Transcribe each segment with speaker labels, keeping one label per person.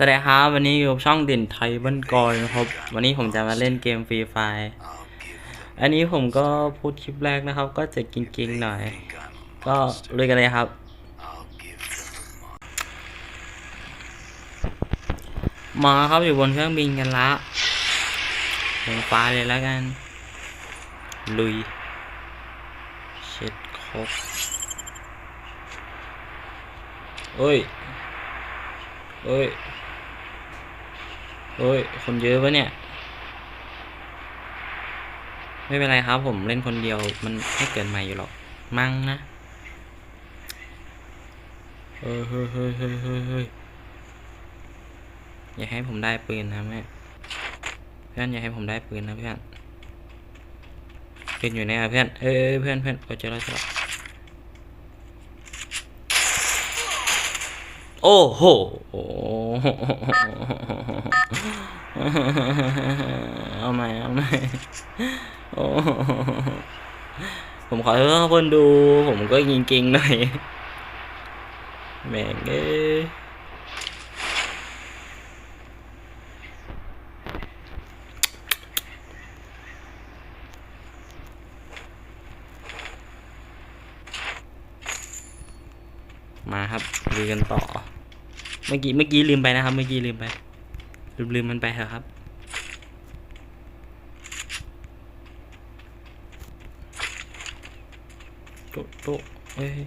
Speaker 1: สวัสดีครับวันนี้อยู่กับช่องเด่นไทยบ้านกอยนะครับ วันนี้ผมจะมาเล่นเกมฟรีไฟอันนี้ผมก็พูดคลิปแรกนะครับ ก็จะกิงๆหน่อย ก็ลุยกันเลยครับ มาครับอยู่บนเครื่องบินกันละลงฟ้าเลยแล้วกัน ลุย เช็ดครบเอ้ย เอ้ย เอ้ย คนเยอะปะเนี่ย ไม่เป็นไรครับผมเล่นคนเดียวมันไม่เกินใหม่อยู่หรอก มั่งนะเฮ้ยเฮ้ยเฮ้ยเฮ้ยเฮ้ยเฮ้ยอย่าให้ผมได้ปืนนะแม่เพื่อนอย่าให้ผมได้ปืนนะเพื่อนปืนอยู่ไหนอะเพื่อน เอ้ยเพื่อนเพื่อนโอ้เจอแล้วเจอแล้วโอ้โห เอาใหม่เอาใหม่โอ้ผมขอโทษครับคนดู ผมก็ยิงเก่งหน่อยแม่งเอ้มาครับลุยกันต่อ เมื่อกี้เมื่อกี้ลืมไปนะครับ เมื่อกี้ลืมไป ลืมลืมมันไปเถอะครับ โตโตเอ้ย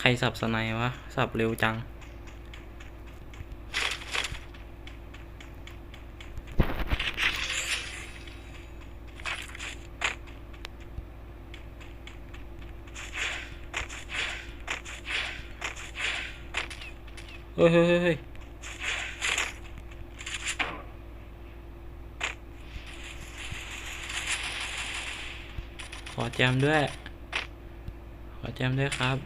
Speaker 1: ใครสับสไนวะ สับเร็วจัง เฮ้ยเฮ้ยเฮ้ยเฮ้ยข อแจมด้วย ขอแจมด้วยครับ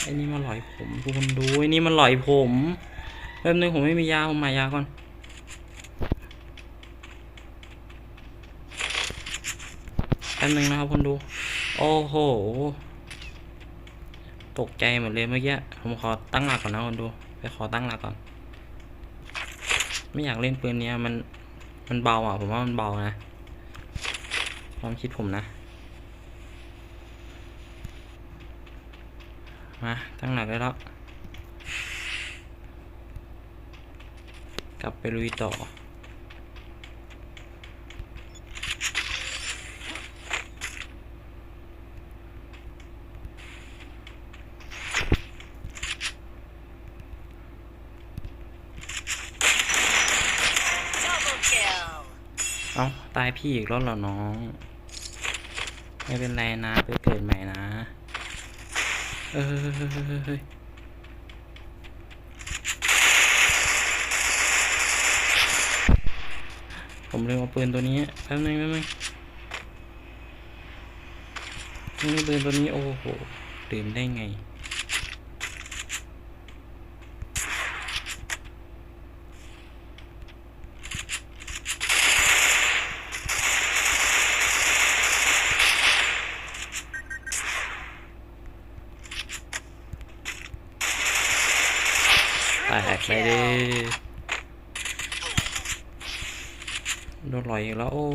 Speaker 1: ไอ้นี่มันหลอยผมทุกคนดูไอ้นี่มันหลอยผมแป๊บนึงผมไม่มียาผมหายาก่อนแป๊บนึงนะครับคนดู โอ้โห ตกใจหมดเลยเมื่อกี้ ผมขอตั้งหลักก่อนนะคนดู ไปขอตั้งหลักก่อน ไม่อยากเล่นปืนเนี้ยมัน มันเบาอะ ผมว่ามันเบานะ ความคิดผมนะ มา ตั้งหลักได้แล้ว กลับไปลุยต่อ เอ้าตายพี่อีกแล้วเหรอน้อง ไม่เป็นไรนะไปเกิดใหม่นะ เออผมลืมเอาปืนตัวนี้แป๊บนึงแป๊บนึงนี่ปืนตัวนี้โอ้โหลืมได้ไง แตกไปดิโดนลอยอีกแล้วโอ้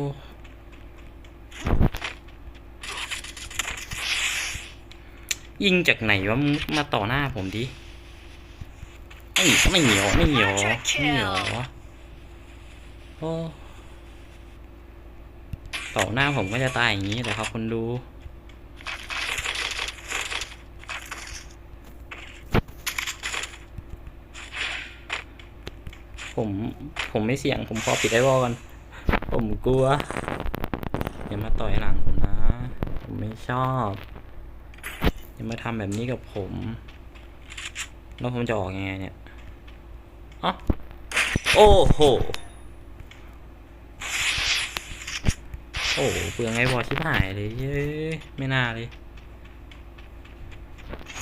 Speaker 1: ยิงจากไหนวะมึงมาต่อหน้าผมดิไม่ไม่เหนียวไม่เหนียวไม่เหนียวโอ้ต่อหน้าผมก็จะตายอย่างนี้แหละครับคนดู ผมผมไม่เสี่ยง ผมขอปิดไอวอลกันผมกลัว อย่ามาต่อยหลังผมนะ ผมไม่ชอบ อย่ามาทำแบบนี้กับผม แล้วผมจะออกยังไงเนี่ยอ๋อโอ้โห โอ้โเปลืองไอวอลชิบหายเลยเย้ยไม่น่าเลย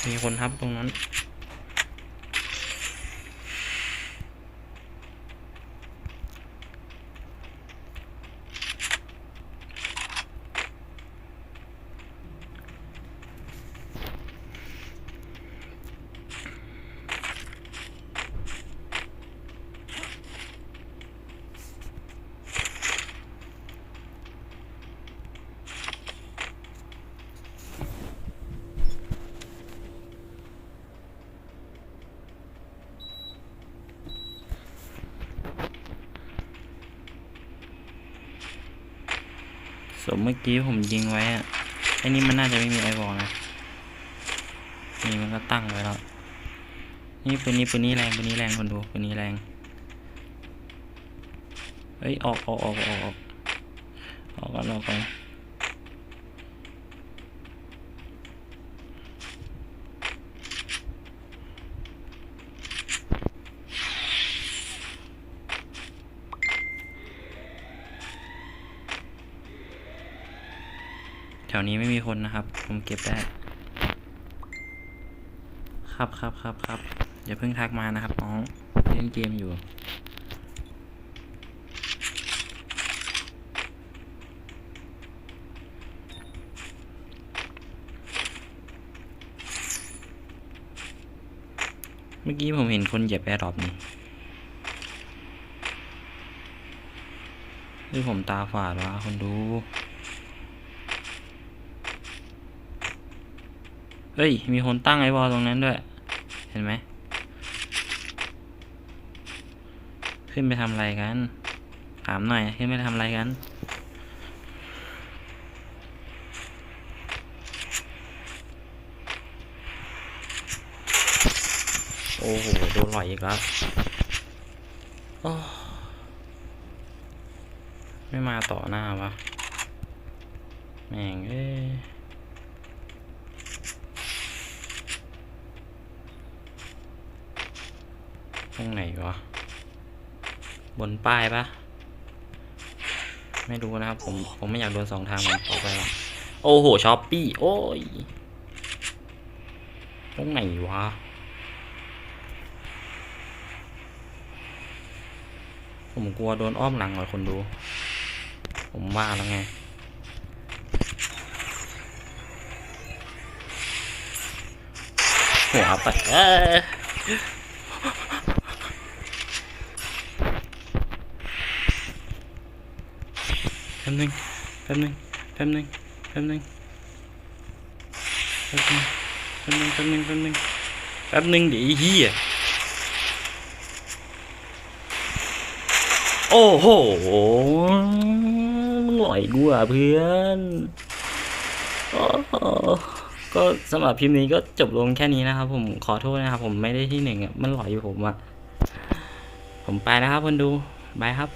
Speaker 1: มีคนทับตรงนั้น สมเมื่อกี้ผมยิงไว้อะไอ้นี่มันน่าจะไม่มีไอวอลนะ นี่มันก็ตั้งไว้แล้ว นี่ปืนนี้ปืนนี้แรงปืนนี้แรงคนดูปืนนี้แรงเฮ้ยออกออกออกออกออกออกกันออกกัน วนี้ไม่มีคนนะครับ ผมเก็บได้ ครับครับครับครับอย่าเพิ่งทักมานะครับน้องเล่นเกมอยู่เมื่อกี้ผมเห็นคนเหยียบแอร์ดรอปนี่หรือผมตาฝาดวะคนดู เฮ้ย มีคนตั้งไอ้บอลตรงนั้นด้วย เห็นไหม ขึ้นไปทำอะไรกัน ถามหน่อย ขึ้นไปทำอะไรกัน โอ้โห โดนหล่อยอีกแล้วโอ้ไม่มาต่อหน้าวะ แม่งเอ้ ตรงไหนวะ บนป้ายปะไม่รู้นะครับ ผมผมไม่อยากโดนสองทางผมขอไปละโอ้โหช้อปปี้ โอ้ย ตรงไหนวะ ผมกลัวโดนอ้อมหลังหน่อยคนดู ผมว่าแล้วไงหัวไปเอ้ยแป๊บนึงแป๊บนึงแป๊บนึงแป๊บนึงแป๊บนึงแป๊บนึงแป๊บนึงแป๊บนึงแป๊บนึงเดี๋ยวเหี้ยโอ้โหมึงหล่อยกูอะเพื่อนก็สำหรับพิมพ์นี้ก็จบลงแค่นี้นะครับ ผมขอโทษนะครับ ผมไม่ได้ที่หนึ่งอะมันหลอยอยู่ผมอะผมไปนะครับคนดูบายครับ